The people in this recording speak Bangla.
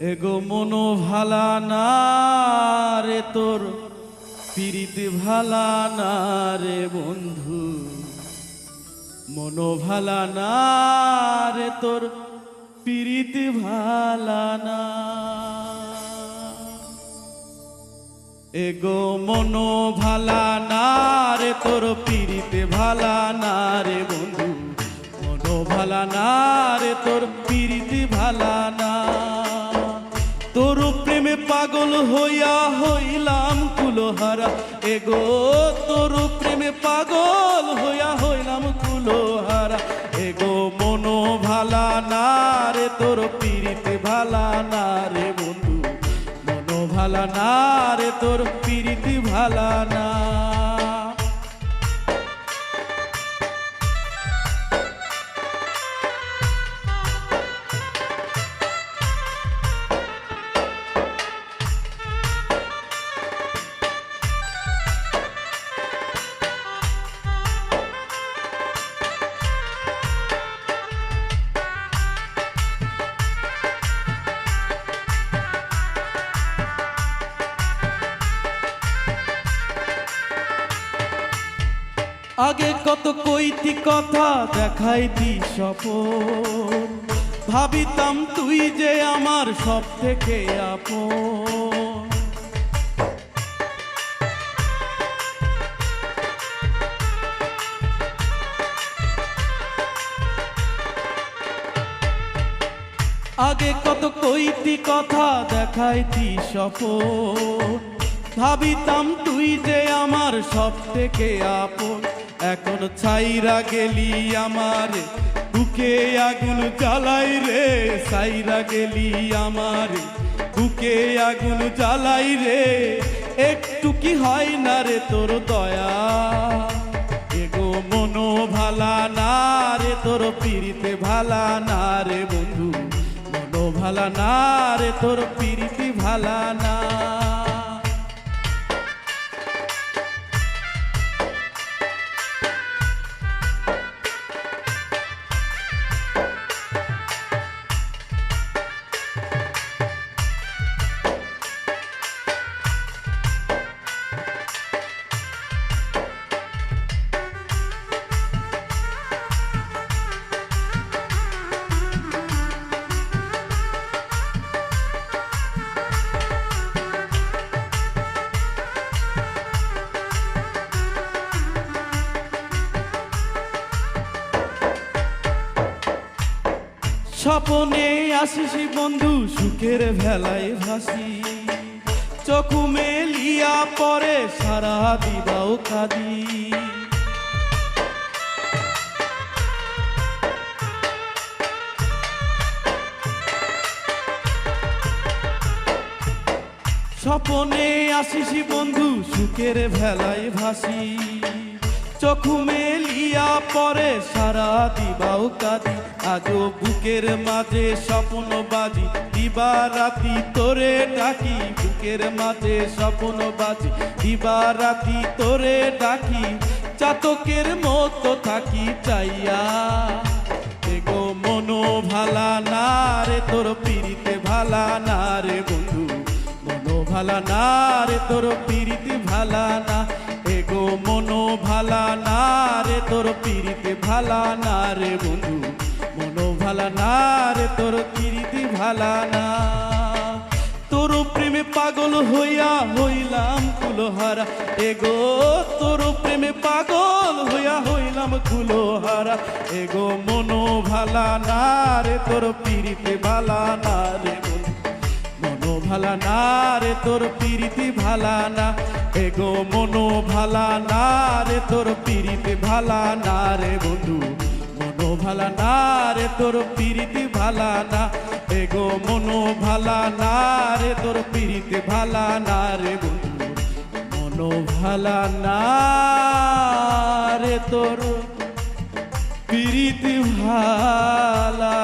এগো মনো ভালা না রে তোর পিরিত ভালা না রে বন্ধু। মনো ভালা না রে তোর পিরিত ভালা না। এগো মনো ভালা না রে তোর পিরিতে ভালা না রে বন্ধু। মনো ভালা না রে তোর পিরিতে ভালা না এগো তোর প্রেমে পাগল হইয়া হইলাম কুলো হারা হে গো, মনো ভালা না রে, তোর পিরিতে ভালা না রে বন্ধু। মনো ভালা না রে, তোর পিরিতি ভালা না। আগে কত কইতি কথা দেখাইতি স্বপন। ভাবিতাম তুই যে আমার সব থেকে আপন। আগে কত কইতি কথা দেখাইতি স্বপন। ভাবিতাম তুই যে আমার সব থেকে আপন। এখন ছাইরা গেলি আমার, বুকে আগুন জ্বালাই রে, ছাইরা গেলি আমার, বুকে আগুন জ্বালাই রে, একটু কি হয় না রে তোর দয়া? এগো মনো ভালা না রে তোর পিরিতে ভালা না রে বন্ধু, মনো ভালা না রে তোর পিরিতি ভালা না। স্বপনে আসিস বন্ধু, সুখের ভেলায় ভাসি। চকু মেলিয়া পরে সারা দিবাও কাঁদি স্বপনে আসিস বন্ধু, সুখের ভেলায় ভাসি। চোখু মেলিয়া পরে সারা দিবাও কাঁদি। আজও বুকের মাঝে স্বপ্ন বাজি। দিবা রাতি তোরে ডাকি, বুকের মাঝে স্বপ্ন বাজি। দিবা রাতি তোরে ডাকি, চাতকের মতো থাকি চাইয়া। এগো মনো ভালা না রে, তোর পিরিতে ভালা না রে বন্ধু। মনো ভালা না রে, তোর পিরিতে ভালা না। এগো মনো ভালা না রে, তোর পিরিতে ভালা না রে বন্ধু। মনো ভালা না রে, তোর পিরিতে ভালা না। তোর প্রেমে পাগল হইয়া হইলাম কুলোহারা এগো, তোর প্রেমে পাগল হইয়া হইলাম কুলোহারা এগো, মনো ভালা না রে, তোর পিরিতে ভালা না রে মনো ভালা না রে, তোর পিরিতি ভালা না। এগো মনো ভালা না রে তোর পিরিতি, ভালা না রে বন্ধু। মনো ভালা না রে তোর পিরিতি, ভালা না। এগো মনো ভালা না রে তোর পিরিতি, ভালা না রে বন্ধু। মনো ভালা না রে তোর পিরিতি, ভালা